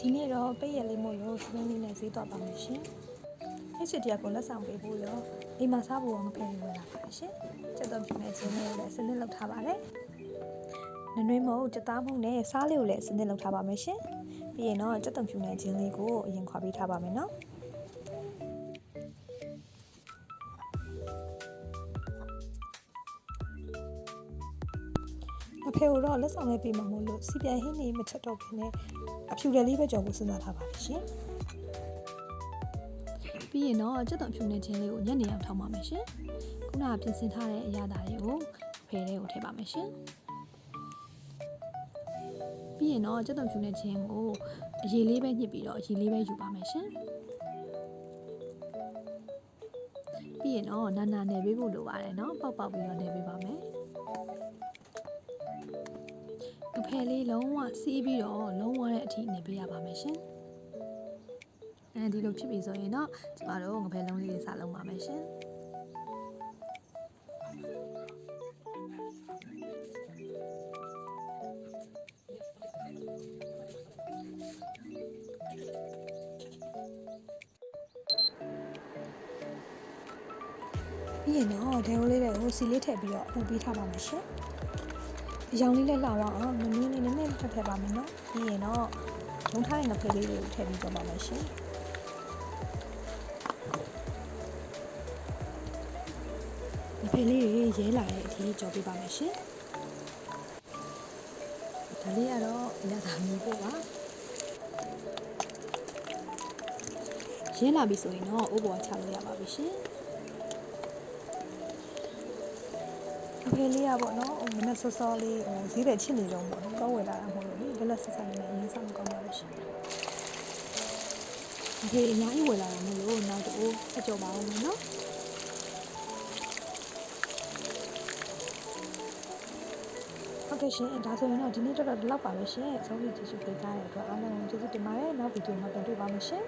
ဒီနေ့တော့ပိတ်ရက်လေးမို့လို့စပင်းလေးနဲ့ဈေးသွားပါမယ်ရှင်။အဲ့ချစ်တရကိုလက်ဆောင်ပေးဖို့ရောအိမ်မှာစားဖို့ရောငဖယ်လေးဝင်လာပါတယ်ရှင်။ချက်တော့ပြနေခြင်းလေးကိုလည်းစနစ်လောက်ထားပါတယ်။နွေနွေမဟုတ်ကြက်သားမဟုတ်နဲ့စားလေးကိုလည်းစနစ်လောက်ထားပါမယ်ရှင်။ပြီးရင်တော့ကြက်တုံဖြူနေခြင်းလေးကိုအရင်ခွာပေးထားပါမယ်နော်။ အဖေတို့လက်ဆောင်လေးပေးမှာမို့လို့စီပြန်ဟင်းနေမချက်တော့ခင်နဲ့အဖြူတယ်လေးပဲကြော်ဖို့စဉ်းစားထားပါတယ်ရှင်။ပြီးရင်တော့ကြက်တုံဖြူနေခြင်းလေးကိုညနေအောင်ထောင်းပါမယ်ရှင်။ခုနကပြင်ဆင်ထားတဲ့အရာသားတွေကိုဖယ်ထဲကိုထည့်ပါမယ်ရှင်။ပြီးရင်တော့ကြက်တုံဖြူနေခြင်းကိုအရေလေးပဲညှစ်ပြီးတော့အရေလေးပဲယူပါမယ်ရှင်။ပြီးရင်တော့နာနာနယ်ပေးဖို့လိုပါတယ်နော်။ပေါက်ပေါက်ပြီးတော့နယ်ပေးပါမယ်။အ ဖယ်လေးလုံးဝစီးပြီးတော့လုံးဝတဲ့အထိနေပေးရပါမယ်ရှင်။အဲဒီလိုဖြစ်ပြီဆိုရင်တော့ကျမတို့ငဖယ်လုံးလေးတွေစလုံးပါမယ်ရှင်။ပြီးရင်တော့ဒဲဝလေးတွေကိုစီလေးထည့်ပြီးတော့အပူပေးထားပါမယ်ရှင်။ အရောင်လေးလည်းလှအောင်အောင်နည်းနည်းလေးနည်းနည်းထည့်ထည့်ပါမယ်နော်။ပြီးရင်တော့လုံးထားတဲ့ငဖဲလေးတွေကိုထည့်ပြီးတော့ပါမယ်ရှင်။ငဖဲလေးတွေရဲလာတဲ့အထိကြော်ပေးပါမယ်ရှင်။ဒါလေးကတော့အရသာမီးပို့ပါ။ရဲလာပြီဆိုရင်တော့အိုးပေါ်ချလို့ရပါပြီရှင်။ အဖေလေးရပေါ့နော်ဟိုမနဲ့စောစောလေးဟိုဈေးတယ်ချစ်နေတော့ပေါ့နော်ကောင်းဝယ်လာတာမဟုတ်လို့လေလက်လက်ဆက်ဆက်နဲ့အရင်ဆောင်ကောင်းပါလို့ရှိရင်အဖေအများကြီးဝယ်လာတာမဟုတ်လို့နောက်တော့အကြော်ပါအောင်နော်ဟုတ်ကဲ့ရှင်ဒါဆိုရင်တော့ဒီနေ့တော့ဒီလောက်ပါပဲရှင်အဆုံးဖြတ်ကြည့်ရှုပေးကြတဲ့အတွက်အားလုံးကျေးဇူးတင်ပါတယ်နောက်ဗီဒီယိုမှာပြန်တွေ့ပါမယ်ရှင်